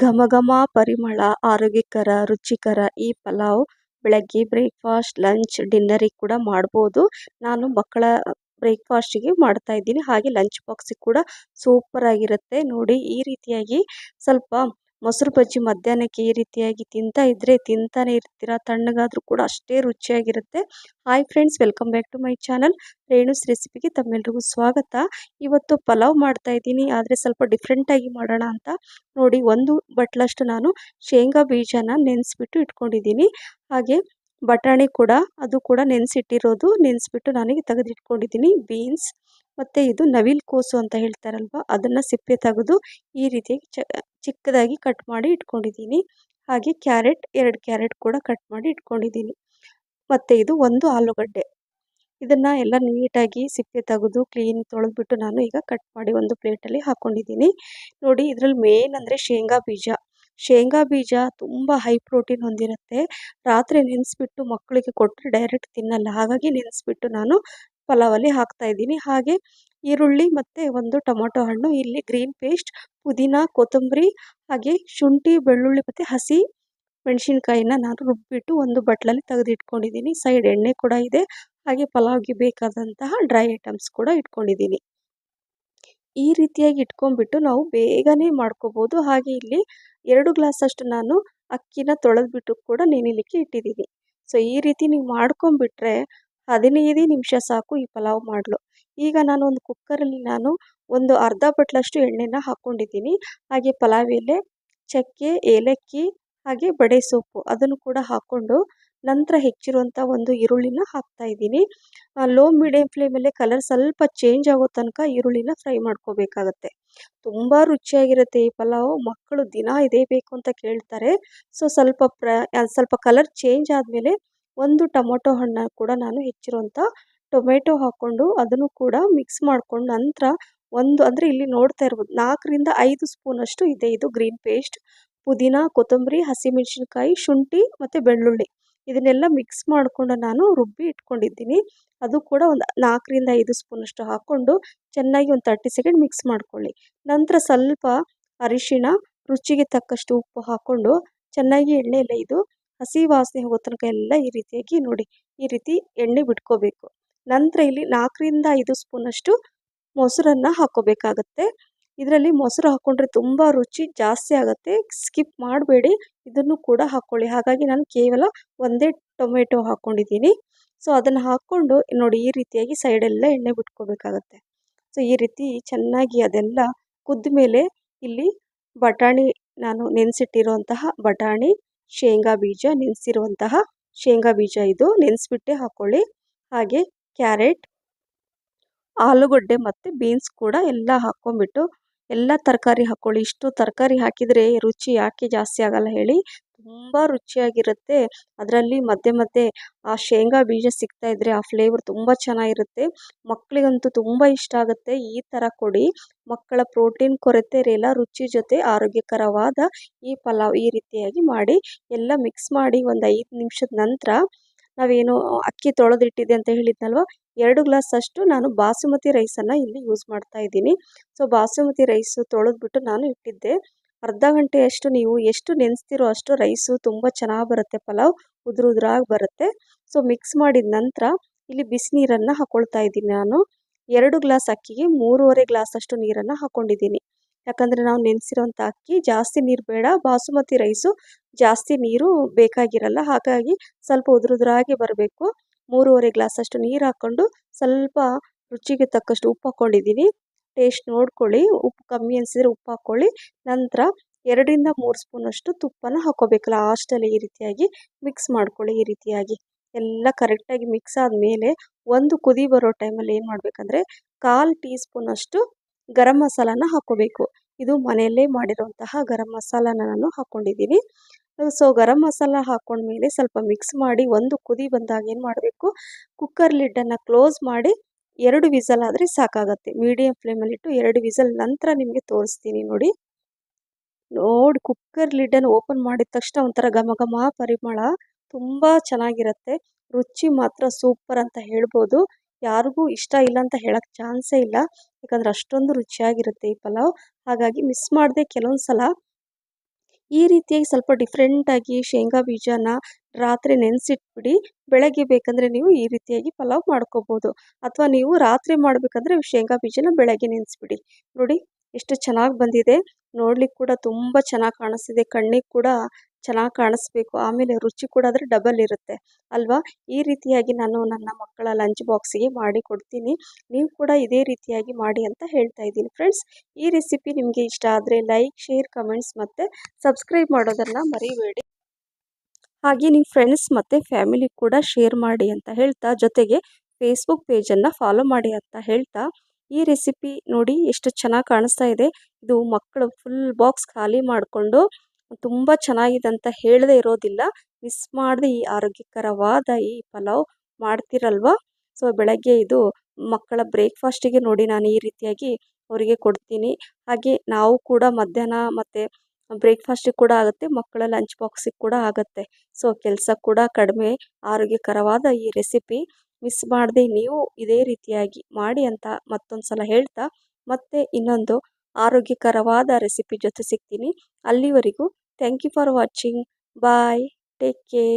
ಘಮ ಘಮ ಪರಿಮಳ, ಆರೋಗ್ಯಕರ, ರುಚಿಕರ ಈ ಪಲಾವ್ ಬೆಳಗ್ಗೆ ಬ್ರೇಕ್ಫಾಸ್ಟ್ ಲಂಚ್ ಡಿನ್ನರಿಗೆ ಕೂಡ ಮಾಡ್ಬೋದು. ನಾನು ಮಕ್ಕಳ ಬ್ರೇಕ್ಫಾಸ್ಟಿಗೆ ಮಾಡ್ತಾ ಇದ್ದೀನಿ. ಹಾಗೆ ಲಂಚ್ ಬಾಕ್ಸಿಗೆ ಕೂಡ ಸೂಪರ್ ಆಗಿರುತ್ತೆ. ನೋಡಿ ಈ ರೀತಿಯಾಗಿ ಸ್ವಲ್ಪ ಮೊಸರು ಬಜ್ಜಿ ಮಧ್ಯಾಹ್ನಕ್ಕೆ ಈ ರೀತಿಯಾಗಿ ತಿಂತಾ ಇದ್ದರೆ ತಿಂತಾನೆ ಇರ್ತೀರ? ತಣ್ಣಗಾದರೂ ಕೂಡ ಅಷ್ಟೇ ರುಚಿಯಾಗಿರುತ್ತೆ. Hi friends welcome back to my channel Renu's ರೆಸಿಪಿಗೆ ತಮ್ಮೆಲ್ರಿಗೂ ಸ್ವಾಗತ. ಇವತ್ತು ಪಲಾವ್ ಮಾಡ್ತಾ ಇದ್ದೀನಿ. ಆದರೆ ಸ್ವಲ್ಪ ಡಿಫ್ರೆಂಟಾಗಿ ಮಾಡೋಣ ಅಂತ. ನೋಡಿ, ಒಂದು ಬಟ್ಲಷ್ಟು ನಾನು ಶೇಂಗಾ ಬೀಜನ ನೆನೆಸ್ಬಿಟ್ಟು ಇಟ್ಕೊಂಡಿದ್ದೀನಿ. ಹಾಗೆ ಬಟಾಣಿ ಕೂಡ, ಅದು ಕೂಡ ನೆನೆಸಿಟ್ಟಿರೋದು. ನೆನೆಸ್ಬಿಟ್ಟು ನನಗೆ ತೆಗೆದಿಟ್ಕೊಂಡಿದ್ದೀನಿ. ಬೀನ್ಸ್ ಮತ್ತು ಇದು ನವಿಲು ಕೋಸು ಅಂತ ಹೇಳ್ತಾರಲ್ವ, ಅದನ್ನು ಸಿಪ್ಪೆ ತೆಗೆದು ಈ ರೀತಿ ಚ, ಚಿಕ್ಕದಾಗಿ ಕಟ್ ಮಾಡಿ ಇಟ್ಕೊಂಡಿದ್ದೀನಿ. ಹಾಗೆ ಕ್ಯಾರೆಟ್, ಎರಡು ಕ್ಯಾರೆಟ್ ಕೂಡ ಕಟ್ ಮಾಡಿ ಇಟ್ಕೊಂಡಿದ್ದೀನಿ. ಮತ್ತು ಇದು ಒಂದು ಆಲೂಗಡ್ಡೆ. ಇದನ್ನು ಎಲ್ಲ ನೀಟಾಗಿ ಸಿಪ್ಪೆ ತೆಗೆದು ಕ್ಲೀನ್ ತೊಳೆದ್ಬಿಟ್ಟು ನಾನು ಈಗ ಕಟ್ ಮಾಡಿ ಒಂದು ಪ್ಲೇಟಲ್ಲಿ ಹಾಕ್ಕೊಂಡಿದ್ದೀನಿ ನೋಡಿ, ಇದರಲ್ಲಿ ಮೇನ್ ಅಂದರೆ ಶೇಂಗಾ ಬೀಜ. ಶೇಂಗಾ ಬೀಜ ತುಂಬ ಹೈ ಪ್ರೋಟೀನ್ ಹೊಂದಿರುತ್ತೆ. ರಾತ್ರಿ ನೆನೆಸ್ಬಿಟ್ಟು ಮಕ್ಕಳಿಗೆ ಕೊಟ್ಟರೆ ಡೈರೆಕ್ಟ್ ತಿನ್ನಲ್ಲ. ಹಾಗಾಗಿ ನೆನೆಸ್ಬಿಟ್ಟು ನಾನು ಪಲಾವಲ್ಲಿ ಹಾಕ್ತಾ ಇದ್ದೀನಿ. ಹಾಗೆ ಈರುಳ್ಳಿ ಮತ್ತು ಒಂದು ಟೊಮೊಟೊ ಹಣ್ಣು, ಇಲ್ಲಿ ಗ್ರೀನ್ ಪೇಸ್ಟ್, ಪುದೀನ, ಕೊತ್ತಂಬರಿ, ಹಾಗೆ ಶುಂಠಿ, ಬೆಳ್ಳುಳ್ಳಿ ಮತ್ತು ಹಸಿ ಮೆಣಸಿನ್ಕಾಯಿನ ನಾನು ರುಬ್ಬಿಟ್ಟು ಒಂದು ಬಟ್ಲಲ್ಲಿ ತೆಗೆದಿಟ್ಕೊಂಡಿದ್ದೀನಿ. ಸೈಡ್ ಎಣ್ಣೆ ಕೂಡ ಇದೆ. ಹಾಗೆ ಪಲಾವ್ಗೆ ಬೇಕಾದಂತಹ ಡ್ರೈ ಐಟಮ್ಸ್ ಕೂಡ ಇಟ್ಕೊಂಡಿದ್ದೀನಿ. ಈ ರೀತಿಯಾಗಿ ಇಟ್ಕೊಂಡ್ಬಿಟ್ಟು ನಾವು ಬೇಗನೆ ಮಾಡ್ಕೋಬೋದು. ಹಾಗೆ ಇಲ್ಲಿ ಎರಡು ಗ್ಲಾಸಷ್ಟು ನಾನು ಅಕ್ಕಿನ ತೊಳೆದ್ಬಿಟ್ಟು ಕೂಡ ನೆನಿಲಿಕ್ಕೆ ಇಟ್ಟಿದ್ದೀನಿ. ಸೊ, ಈ ರೀತಿ ನೀವು ಮಾಡ್ಕೊಂಬಿಟ್ರೆ ಹದಿನೈದು ನಿಮಿಷ ಸಾಕು ಈ ಪಲಾವ್ ಮಾಡಲು. ಈಗ ನಾನು ಒಂದು ಕುಕ್ಕರಲ್ಲಿ ನಾನು ಒಂದು ಅರ್ಧ ಬಟ್ಲಷ್ಟು ಎಣ್ಣೆನ ಹಾಕ್ಕೊಂಡಿದ್ದೀನಿ ಹಾಗೆ ಪಲಾವ್ ಎಲೆ, ಚಕ್ಕೆ, ಏಲಕ್ಕಿ ಹಾಗೆ ಬಡೆ ಸೊಪ್ಪು ಅದನ್ನು ಕೂಡ ಹಾಕ್ಕೊಂಡು ನಂತರ ಹೆಚ್ಚಿರುವಂಥ ಒಂದು ಈರುಳ್ಳಿನ ಹಾಕ್ತಾ ಇದ್ದೀನಿ. ಲೋ ಮೀಡಿಯಮ್ ಫ್ಲೇಮಲ್ಲೇ ಕಲರ್ ಸ್ವಲ್ಪ ಚೇಂಜ್ ಆಗೋ ತನಕ ಈರುಳ್ಳಿನ ಫ್ರೈ ಮಾಡ್ಕೋಬೇಕಾಗತ್ತೆ. ತುಂಬ ರುಚಿಯಾಗಿರುತ್ತೆ ಈ ಪಲಾವು. ಮಕ್ಕಳು ದಿನ ಇದೇ ಬೇಕು ಅಂತ ಕೇಳ್ತಾರೆ. ಸೊ ಸ್ವಲ್ಪ ಪ್ರ ಸ್ವಲ್ಪ ಕಲರ್ ಚೇಂಜ್ ಆದಮೇಲೆ ಒಂದು ಟೊಮೊಟೊ ಹಣ್ಣು ಕೂಡ ನಾನು ಹೆಚ್ಚಿರುವಂಥ ಟೊಮೆಟೊ ಹಾಕ್ಕೊಂಡು ಅದನ್ನು ಕೂಡ ಮಿಕ್ಸ್ ಮಾಡ್ಕೊಂಡು ನಂತರ ಒಂದು, ಅಂದರೆ ಇಲ್ಲಿ ನೋಡ್ತಾ ಇರ್ಬೋದು, ನಾಲ್ಕರಿಂದ ಐದು ಸ್ಪೂನಷ್ಟು ಇದೆ. ಇದು ಗ್ರೀನ್ ಪೇಸ್ಟ್ ಪುದೀನ, ಕೊತ್ತಂಬರಿ, ಹಸಿಮೆಣಸಿನ್ಕಾಯಿ, ಶುಂಠಿ ಮತ್ತು ಬೆಳ್ಳುಳ್ಳಿ. ಇದನ್ನೆಲ್ಲ ಮಿಕ್ಸ್ ಮಾಡಿಕೊಂಡು ನಾನು ರುಬ್ಬಿ ಇಟ್ಕೊಂಡಿದ್ದೀನಿ. ಅದು ಕೂಡ ಒಂದು ನಾಲ್ಕರಿಂದ ಐದು ಸ್ಪೂನಷ್ಟು ಹಾಕ್ಕೊಂಡು ಚೆನ್ನಾಗಿ ಒಂದು ತರ್ಟಿ ಸೆಕೆಂಡ್ ಮಿಕ್ಸ್ ಮಾಡ್ಕೊಳ್ಳಿ. ನಂತರ ಸ್ವಲ್ಪ ಅರಿಶಿಣ, ರುಚಿಗೆ ತಕ್ಕಷ್ಟು ಉಪ್ಪು ಹಾಕ್ಕೊಂಡು ಚೆನ್ನಾಗಿ ಎಣ್ಣೆ ಎಲ್ಲ ಇದು ಹಸಿ ವಾಸನೆ ಹೋಗೋ ತನಕ ಎಲ್ಲ ಈ ರೀತಿಯಾಗಿ ನೋಡಿ, ಈ ರೀತಿ ಎಣ್ಣೆ ಬಿಟ್ಕೋಬೇಕು. ನಂತರ ಇಲ್ಲಿ ನಾಲ್ಕರಿಂದ ಐದು ಸ್ಪೂನಷ್ಟು ಮೊಸರನ್ನು ಹಾಕ್ಕೋಬೇಕಾಗತ್ತೆ. ಇದರಲ್ಲಿ ಮೊಸರು ಹಾಕ್ಕೊಂಡ್ರೆ ತುಂಬ ರುಚಿ ಜಾಸ್ತಿ ಆಗುತ್ತೆ. ಸ್ಕಿಪ್ ಮಾಡಬೇಡಿ, ಇದನ್ನು ಕೂಡ ಹಾಕ್ಕೊಳ್ಳಿ ಹಾಗಾಗಿ ನಾನು ಕೇವಲ ಒಂದೇ ಟೊಮೆಟೊ ಹಾಕ್ಕೊಂಡಿದ್ದೀನಿ ಸೊ ಅದನ್ನು ಹಾಕ್ಕೊಂಡು ನೋಡಿ ಈ ರೀತಿಯಾಗಿ ಸೈಡೆಲ್ಲ ಎಣ್ಣೆ ಬಿಟ್ಕೋಬೇಕಾಗತ್ತೆ. ಸೊ ಈ ರೀತಿ ಚೆನ್ನಾಗಿ ಅದೆಲ್ಲ ಕುದ್ದ ಮೇಲೆ ಇಲ್ಲಿ ಬಟಾಣಿ, ನಾನು ನೆನೆಸಿಟ್ಟಿರುವಂತಹ ಬಟಾಣಿ, ಶೇಂಗಾ ಬೀಜ, ನೆನೆಸಿರುವಂತಹ ಶೇಂಗಾ ಬೀಜ ಇದು ನೆನೆಸ್ಬಿಟ್ಟೆ ಹಾಕ್ಕೊಳ್ಳಿ ಹಾಗೆ ಕ್ಯಾರೆಟ್, ಆಲೂಗಡ್ಡೆ ಮತ್ತು ಬೀನ್ಸ್ ಕೂಡ ಎಲ್ಲ ಹಾಕ್ಕೊಂಬಿಟ್ಟು ಎಲ್ಲ ತರಕಾರಿ ಹಾಕ್ಕೊಳ್ಳಿ ಇಷ್ಟು ತರಕಾರಿ ಹಾಕಿದರೆ ರುಚಿ ಯಾಕೆ ಜಾಸ್ತಿ ಆಗಲ್ಲ ಹೇಳಿ. ತುಂಬ ರುಚಿಯಾಗಿರುತ್ತೆ. ಅದರಲ್ಲಿ ಮಧ್ಯೆ ಮಧ್ಯೆ ಆ ಶೇಂಗಾ ಬೀಜ ಸಿಗ್ತಾ ಇದ್ದರೆ ಆ ಫ್ಲೇವರ್ ತುಂಬ ಚೆನ್ನಾಗಿರುತ್ತೆ. ಮಕ್ಕಳಿಗಂತೂ ತುಂಬ ಇಷ್ಟ ಆಗುತ್ತೆ. ಈ ಥರ ಕೊಡಿ. ಮಕ್ಕಳ ಪ್ರೋಟೀನ್ ಕೊರತೆ ಇರಲಿಲ್ಲ ರುಚಿ ಜೊತೆ ಆರೋಗ್ಯಕರವಾದ ಈ ಪಲಾವ್ ಈ ರೀತಿಯಾಗಿ ಮಾಡಿ, ಎಲ್ಲ ಮಿಕ್ಸ್ ಮಾಡಿ ಒಂದು ಐದು ನಿಮಿಷದ ನಂತರ ನಾವೇನು ಅಕ್ಕಿ ತೊಳೆದಿಟ್ಟಿದೆ ಅಂತ ಹೇಳಿದ್ನಲ್ವ? ಎರಡು ಗ್ಲಾಸ್ ಅಷ್ಟು ನಾನು ಬಾಸುಮತಿ ರೈಸನ್ನು ಇಲ್ಲಿ ಯೂಸ್ ಮಾಡ್ತಾ ಇದ್ದೀನಿ. ಸೊ ಬಾಸುಮತಿ ರೈಸು ತೊಳೆದ್ಬಿಟ್ಟು ನಾನು ಇಟ್ಟಿದ್ದೆ. ಅರ್ಧ ಗಂಟೆಯಷ್ಟು ನೀವು ಎಷ್ಟು ನೆನೆಸ್ತಿರೋ ಅಷ್ಟು ರೈಸು ತುಂಬ ಚೆನ್ನಾಗಿ ಬರುತ್ತೆ, ಪಲಾವ್ ಉದುರು ಉದುರಾಗಿ ಬರುತ್ತೆ. ಸೊ ಮಿಕ್ಸ್ ಮಾಡಿದ ನಂತರ ಇಲ್ಲಿ ಬಿಸಿನೀರನ್ನು ಹಾಕ್ಕೊಳ್ತಾ ಇದ್ದೀನಿ ನಾನು. ಎರಡು ಗ್ಲಾಸ್ ಅಕ್ಕಿಗೆ ಮೂರುವರೆ ಗ್ಲಾಸ್ ಅಷ್ಟು ನೀರನ್ನು ಹಾಕ್ಕೊಂಡಿದ್ದೀನಿ ಯಾಕಂದರೆ ನಾವು ನೆನೆಸಿರೋಂಥ ಅಕ್ಕಿ, ಜಾಸ್ತಿ ನೀರು ಬೇಡ, ಬಾಸುಮತಿ ರೈಸು ಜಾಸ್ತಿ ನೀರು ಬೇಕಾಗಿರಲ್ಲ. ಹಾಗಾಗಿ ಸ್ವಲ್ಪ ಉದುರು ಉದುರಾಗಿ ಬರಬೇಕು. ಮೂರುವರೆ ಗ್ಲಾಸಷ್ಟು ನೀರು ಹಾಕ್ಕೊಂಡು ಸ್ವಲ್ಪ ರುಚಿಗೆ ತಕ್ಕಷ್ಟು ಉಪ್ಪು ಹಾಕ್ಕೊಂಡಿದ್ದೀನಿ ಟೇಸ್ಟ್ ನೋಡ್ಕೊಳ್ಳಿ. ಉಪ್ಪು ಕಮ್ಮಿ ಅನಿಸಿದ್ರೆ ಉಪ್ಪು ಹಾಕ್ಕೊಳ್ಳಿ. ನಂತರ ಎರಡರಿಂದ ಮೂರು ಸ್ಪೂನಷ್ಟು ತುಪ್ಪನ ಹಾಕ್ಕೋಬೇಕಲ್ಲ ಲಾಸ್ಟಲ್ಲಿ ಈ ರೀತಿಯಾಗಿ ಮಿಕ್ಸ್ ಮಾಡ್ಕೊಳ್ಳಿ, ಈ ರೀತಿಯಾಗಿ. ಎಲ್ಲ ಕರೆಕ್ಟಾಗಿ ಮಿಕ್ಸ್ ಆದಮೇಲೆ ಒಂದು ಕುದಿ ಬರೋ ಟೈಮಲ್ಲಿ ಏನು ಮಾಡಬೇಕಂದ್ರೆ, ಕಾಲು ಟೀ ಸ್ಪೂನಷ್ಟು ಗರಂ ಮಸಾಲಾನ ಹಾಕ್ಕೋಬೇಕು. ಇದು ಮನೆಯಲ್ಲೇ ಮಾಡಿರುವಂತಹ ಗರಂ ಮಸಾಲಾನ ನಾನು ಹಾಕ್ಕೊಂಡಿದ್ದೀನಿ ಸೊ, ಗರಂ ಮಸಾಲ ಹಾಕ್ಕೊಂಡ್ಮೇಲೆ ಸ್ವಲ್ಪ ಮಿಕ್ಸ್ ಮಾಡಿ ಒಂದು ಕುದಿ ಬಂದಾಗ ಏನು ಮಾಡಬೇಕು? ಕುಕ್ಕರ್ ಲಿಡ್ಡನ್ನು ಕ್ಲೋಸ್ ಮಾಡಿ ಎರಡು ವಿಸಲ್ ಆದರೆ ಸಾಕಾಗತ್ತೆ. ಮೀಡಿಯಂ ಫ್ಲೇಮಲ್ಲಿಟ್ಟು ಎರಡು ವಿಸಲ್ ನಂತರ ನಿಮಗೆ ತೋರಿಸ್ತೀನಿ ನೋಡಿ. ನೋಡಿ ಕುಕ್ಕರ್ ಲಿಡ್ಡನ್ನು ಓಪನ್ ಮಾಡಿದ ತಕ್ಷಣ ಒಂಥರ ಘಮ ಘಮ ಪರಿಮಳ ತುಂಬ ಚೆನ್ನಾಗಿರುತ್ತೆ. ರುಚಿ ಮಾತ್ರ ಸೂಪರ್ ಅಂತ ಹೇಳ್ಬೋದು. ಯಾರಿಗೂ ಇಷ್ಟ ಇಲ್ಲ ಅಂತ ಹೇಳೋಕ್ಕೆ ಚಾನ್ಸೇ ಇಲ್ಲ. ಯಾಕಂದರೆ ಅಷ್ಟೊಂದು ರುಚಿಯಾಗಿರುತ್ತೆ ಈ ಪಲಾವ್. ಹಾಗಾಗಿ ಮಿಸ್ ಮಾಡದೆ ಕೆಲವೊಂದು ಸಲ. ಈ ರೀತಿಯಾಗಿ ಸ್ವಲ್ಪ ಡಿಫ್ರೆಂಟಾಗಿ ಶೇಂಗಾ ಬೀಜನ ರಾತ್ರಿ ನೆನೆಸಿಟ್ಬಿಡಿ, ಬೆಳಗ್ಗೆ ಬೇಕಂದರೆ ನೀವು ಈ ರೀತಿಯಾಗಿ ಪಲಾವ್ ಮಾಡ್ಕೋಬೋದು. ಅಥವಾ ನೀವು ರಾತ್ರಿ ಮಾಡಬೇಕಂದ್ರೆ ಶೇಂಗಾ ಬೀಜನ ಬೆಳಗ್ಗೆ ನೆನೆಸ್ಬಿಡಿ. ನೋಡಿ, ಎಷ್ಟು ಚೆನ್ನಾಗಿ ಬಂದಿದೆ. ನೋಡ್ಲಿಕ್ಕೆ ಕೂಡ ತುಂಬ ಚೆನ್ನಾಗಿ ಕಾಣಿಸ್ತಿದೆ. ಕಣ್ಣಿಗೆ ಕೂಡ ಚೆನ್ನಾಗಿ ಕಾಣಿಸ್ಬೇಕು. ಆಮೇಲೆ ರುಚಿ ಕೂಡ ಆದರೆ ಡಬಲ್ ಇರುತ್ತೆ. ಅಲ್ವಾ? ಈ ರೀತಿಯಾಗಿ ನಾನು ನನ್ನ ಮಕ್ಕಳ ಲಂಚ್ ಬಾಕ್ಸಿಗೆ ಮಾಡಿ ಕೊಡ್ತೀನಿ. ನೀವು ಕೂಡ ಇದೇ ರೀತಿಯಾಗಿ ಮಾಡಿ ಅಂತ ಹೇಳ್ತಾ ಇದ್ದೀನಿ ಫ್ರೆಂಡ್ಸ್ ಈ ರೆಸಿಪಿ ನಿಮಗೆ ಇಷ್ಟ ಆದರೆ ಲೈಕ್ ಶೇರ್ ಕಮೆಂಟ್ಸ್ ಮತ್ತು ಸಬ್ಸ್ಕ್ರೈಬ್ ಮಾಡೋದನ್ನು ಮರಿಬೇಡಿ. ಹಾಗೆ ನಿಮ್ಮ ಫ್ರೆಂಡ್ಸ್ ಮತ್ತು ಫ್ಯಾಮಿಲಿ ಕೂಡ ಶೇರ್ ಮಾಡಿ ಅಂತ ಹೇಳ್ತಾ, ಜೊತೆಗೆ ಫೇಸ್ಬುಕ್ ಪೇಜನ್ನು ಫಾಲೋ ಮಾಡಿ ಅಂತ ಹೇಳ್ತಾ, ಈ ರೆಸಿಪಿ ನೋಡಿ ಎಷ್ಟು ಚೆನ್ನಾಗಿ ಕಾಣಿಸ್ತಾ ಇದೆ. ಇದು ಮಕ್ಕಳು ಫುಲ್ ಬಾಕ್ಸ್ ಖಾಲಿ ಮಾಡಿಕೊಂಡು ತುಂಬ ಚೆನ್ನಾಗಿದೆ ಅಂತ ಹೇಳದೇ ಇರೋದಿಲ್ಲ. ಮಿಸ್ ಮಾಡದೆ ಈ ಆರೋಗ್ಯಕರವಾದ ಈ ಪಲಾವ್ ಮಾಡ್ತಿರಲ್ವ? ಸೊ ಬೆಳಗ್ಗೆ ಇದು ಮಕ್ಕಳ ಬ್ರೇಕ್ಫಾಸ್ಟಿಗೆ ನೋಡಿ ನಾನು ಈ ರೀತಿಯಾಗಿ ಅವರಿಗೆ ಕೊಡ್ತೀನಿ. ಹಾಗೆ ನಾವು ಕೂಡ ಮಧ್ಯಾಹ್ನ ಮತ್ತು ಬ್ರೇಕ್ಫಾಸ್ಟಿಗೆ ಕೂಡ ಆಗುತ್ತೆ, ಮಕ್ಕಳ ಲಂಚ್ ಬಾಕ್ಸಿಗೆ ಕೂಡ ಆಗುತ್ತೆ. ಸೊ ಕೆಲಸ ಕೂಡ ಕಡಿಮೆ, ಆರೋಗ್ಯಕರವಾದ ಈ ರೆಸಿಪಿ ಮಿಸ್ ಮಾಡದೆ ನೀವು ಇದೇ ರೀತಿಯಾಗಿ ಮಾಡಿ ಅಂತ ಮತ್ತೊಂದು ಸಲ ಹೇಳ್ತಾ ಮತ್ತೆ ಇನ್ನೊಂದು ಆರೋಗ್ಯಕರವಾದ ರೆಸಿಪಿ ಜೊತೆ ಸಿಗ್ತೀನಿ. ಅಲ್ಲಿವರೆಗೂ thank you for watching bye take care